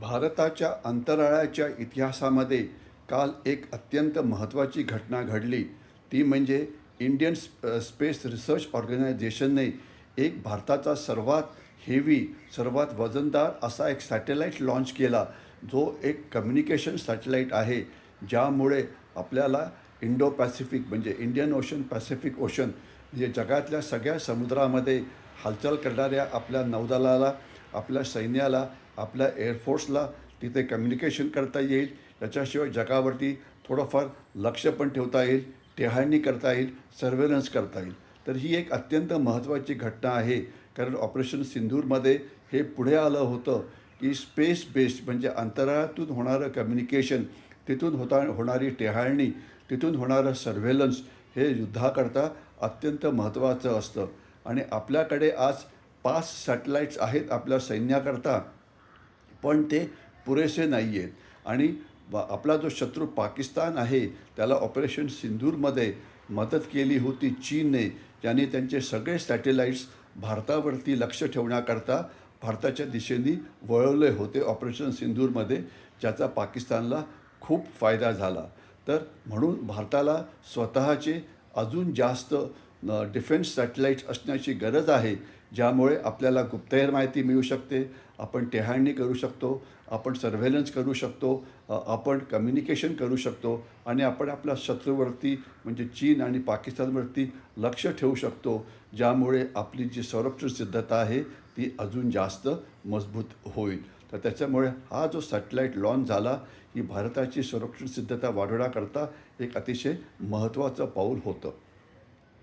भारताच्या अंतराळाच्या इतिहासामध्ये काल एक अत्यंत महत्त्वाची घटना घडली. ती म्हणजे इंडियन स्प स्पेस रिसर्च ऑर्गनायझेशनने एक भारताचा सर्वात हेवी सर्वात वजनदार असा एक सॅटेलाईट लॉन्च केला जो एक कम्युनिकेशन सॅटेलाईट आहे ज्यामुळे आपल्याला इंडो पॅसिफिक म्हणजे इंडियन ओशन पॅसिफिक ओशन म्हणजे जगातल्या सगळ्या समुद्रामध्ये हालचाल करणाऱ्या आपल्या नौदलाला आपल्या सैन्याला आपल्या एअरफोर्सला तिथे कम्युनिकेशन करता येईल. त्याच्याशिवाय जगावरती थोडंफार लक्ष पण ठेवता येईल टेहाळणी करता येईल सर्वेलन्स करता येईल. तर ही एक अत्यंत महत्त्वाची घटना आहे. कारण ऑपरेशन सिंधूरमध्ये हे पुढे आलं होतं की स्पेस बेस्ड म्हणजे अंतराळातून होणारं कम्युनिकेशन तिथून होता होणारी टेहाळणी तिथून होणारं सर्व्हेलन्स हे युद्धाकरता अत्यंत महत्त्वाचं असतं. आणि आपल्याकडे आज पाच सॅटेलाईट्स आहेत आपल्या सैन्याकरता. पण ते पुरेसे नाही आहेत आणि आपला जो शत्रू पाकिस्तान आहे त्याला ऑपरेशन सिंधूरमध्ये मदत केली होती चीनने. ज्याने त्यांचे सगळे सॅटेलाईट्स भारतावरती लक्ष ठेवण्याकरता भारताच्या दिशेने वळवले होते ऑपरेशन सिंधूरमध्ये ज्याचा पाकिस्तानला खूप फायदा झाला. तर म्हणून भारताला स्वतःचे अजून जास्त डिफेन्स सॅटेलाईट्स असण्याची गरज आहे. ज्यामुळे आपल्याला गुप्तहेर माहिती मिळू शकते आपण टेहाळणी करू शकतो आपण सर्व्हेलन्स करू शकतो आपण कम्युनिकेशन करू शकतो आणि आपण आपल्या शत्रूवरती म्हणजे चीन आणि पाकिस्तानवरती लक्ष ठेवू शकतो. ज्यामुळे आपली जी संरक्षण सिद्धता आहे ती अजून जास्त मजबूत होईल. तर त्याच्यामुळे हा जो सॅटेलाईट लॉन्च झाला ही भारताची संरक्षण सिद्धता वाढवण्याकरता एक अतिशय महत्त्वाचं पाऊल होतं.